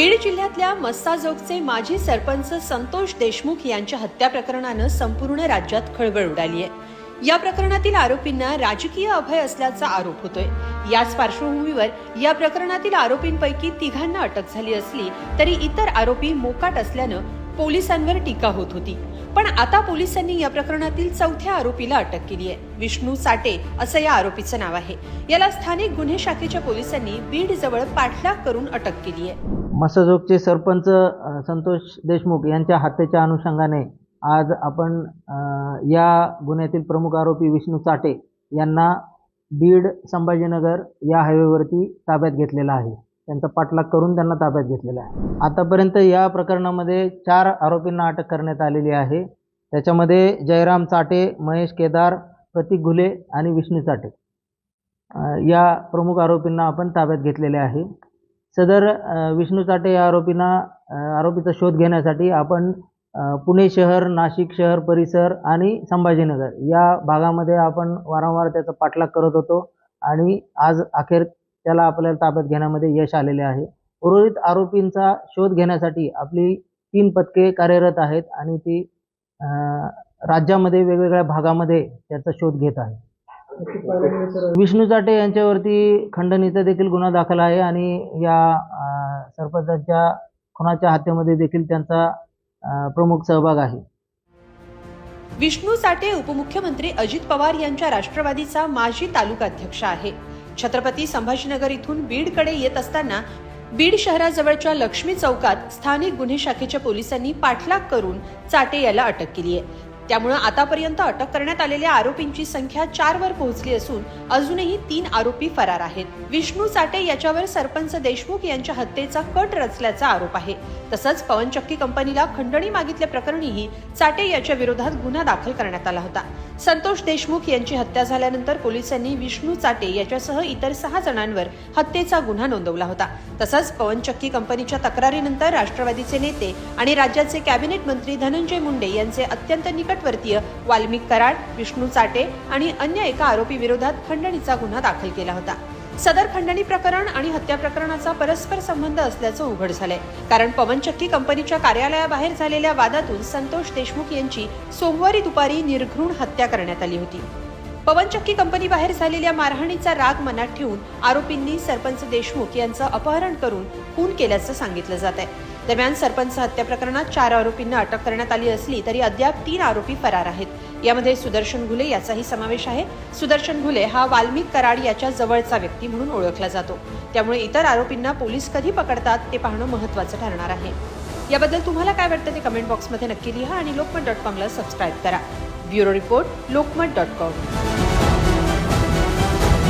बीड जिल्ह्यातल्या मस्ताजोगचे माजी सरपंच संतोष देशमुख यांच्या हत्या प्रकरणानं संपूर्ण राज्यात खळबळ उडाली आहे या प्रकरणातील आरोपींना राजकीय अभय असल्याचा आरोप होतोय. याच पार्श्वभूमीवर या प्रकरणातील आरोपींपैकी तिघांना अटक झाली असली तरी इतर आरोपी मोकाट असल्यानं पोलिसांवर टीका होत होती. पण आता पोलिसांनी या प्रकरणातील चौथ्या आरोपीला अटक केली आहे विष्णू साटे असं या आरोपीचं नाव आहे. याला स्थानिक गुन्हे शाखेच्या पोलिसांनी बीड जवळ पाठलाग करून अटक केली आहे मसाजोगचे सरपंच संतोष देशमुख यांच्या हत्येच्या अनुषंगाने आज आपण या गुन्ह्यातील प्रमुख आरोपी विष्णू चाटे यांना बीड संभाजीनगर या हायवेवरती ताब्यात घेतलेला आहे. त्यांचा पाठलाग करून त्यांना ताब्यात घेतलेला आहे. आतापर्यंत या प्रकरणामध्ये चार आरोपींना अटक करण्यात आलेली आहे. त्याच्यामध्ये जयराम चाटे महेश केदार प्रतीक घुले आणि विष्णू चाटे. या प्रमुख आरोपींना आपण ताब्यात घेतलेले आहे. सदर विष्णू चाटे या आरोपींना आरोपीचा शोध घेण्यासाठी आपण पुणे शहर नाशिक शहर परिसर आणि संभाजीनगर या भागामध्ये आपण वारंवार त्याचा पाठलाग करत होतो आणि आज अखेर त्याला आपल्याला ताब्यात घेण्यामध्ये यश आलेले आहे. उर्वरित आरोपींचा शोध घेण्यासाठी आपली तीन पथके कार्यरत आहेत आणि ती राज्यामध्ये वेगवेगळ्या भागामध्ये त्याचा शोध घेत आहे विष्णू चाटे यांच्यावरती खंडणीचा देखील गुन्हा दाखल आहे आणि या सरपंचांच्या सरपंचाच्या खुनाच्या हत्येमध्ये देखील त्यांचा प्रमुख सहभाग आहे. विष्णू साठे उपमुख्यमंत्री अजित पवार यांच्या राष्ट्रवादीचा माजी तालुका अध्यक्ष आहे. छत्रपती संभाजीनगर इथून बीडकडे येत असताना बीड शहराजवळच्या लक्ष्मी चौकात स्थानिक गुन्हे शाखेच्या पोलिसांनी पाठलाग करून चाटे याला अटक केली आहे. त्यामुळे आतापर्यंत अटक करण्यात आलेल्या आरोपींची संख्या चार वर पोहोचली असून अजूनही तीन आरोपी फरार आहेत. विष्णू चाटे याच्यावर सरपंच देशमुख यांच्या हत्येचा कट रचल्याचा आरोप आहे. तसंच पवनचक्की कंपनीला खंडणी मागितल्या प्रकरणीही चाटे याच्या विरोधात गुन्हा दाखल करण्यात आला होता. संतोष देशमुख यांची हत्या झाल्यानंतर पोलिसांनी विष्णू चाटे याच्यासह इतर सहा जणांवर हत्येचा गुन्हा नोंदवला होता. तसंच पवनचक्की कंपनीच्या तक्रारीनंतर राष्ट्रवादीचे नेते आणि राज्याचे कॅबिनेट मंत्री धनंजय मुंडे यांचे अत्यंत निकटवर्तीय वाल्मिक कराड विष्णू चाटे आणि अन्य एका आरोपीविरोधात खंडणीचा गुन्हा दाखल केला होता. सदर खंडणी प्रकरण आणि हत्या प्रकरणाचा परस्पर संबंध असल्याचं उघड झालंय. कारण पवनचक्की कंपनीच्या कार्यालयाबाहेर झालेल्या वादातून संतोष देशमुख यांची सोमवारी दुपारी निर्घृण हत्या करण्यात आली होती. पवनचक्की कंपनी बाहेर झालेल्या मारहाणीचा राग मनात ठेवून आरोपींनी सरपंच देशमुख यांचं अपहरण करून खून केल्याचं सांगितलं जात आहे दरम्यान सरपंच हत्या प्रकरणात चार आरोपींना अटक करण्यात आली असली तरी अद्याप तीन आरोपी फरार आहेत. यामध्ये सुदर्शन घुले याचाही समावेश आहे. सुदर्शन घुले हा वाल्मिक कराड याच्या जवळचा व्यक्ती म्हणून ओळखला जातो. त्यामुळे इतर आरोपींना पोलीस कधी पकडतात ते पाहणं महत्वाचं ठरणार आहे. याबद्दल तुम्हाला काय वाटतं ते कमेंट बॉक्समध्ये नक्की लिहा आणि लोकमत डॉट कॉमला सबस्क्राईब करा. Bureau report Lokmat dot com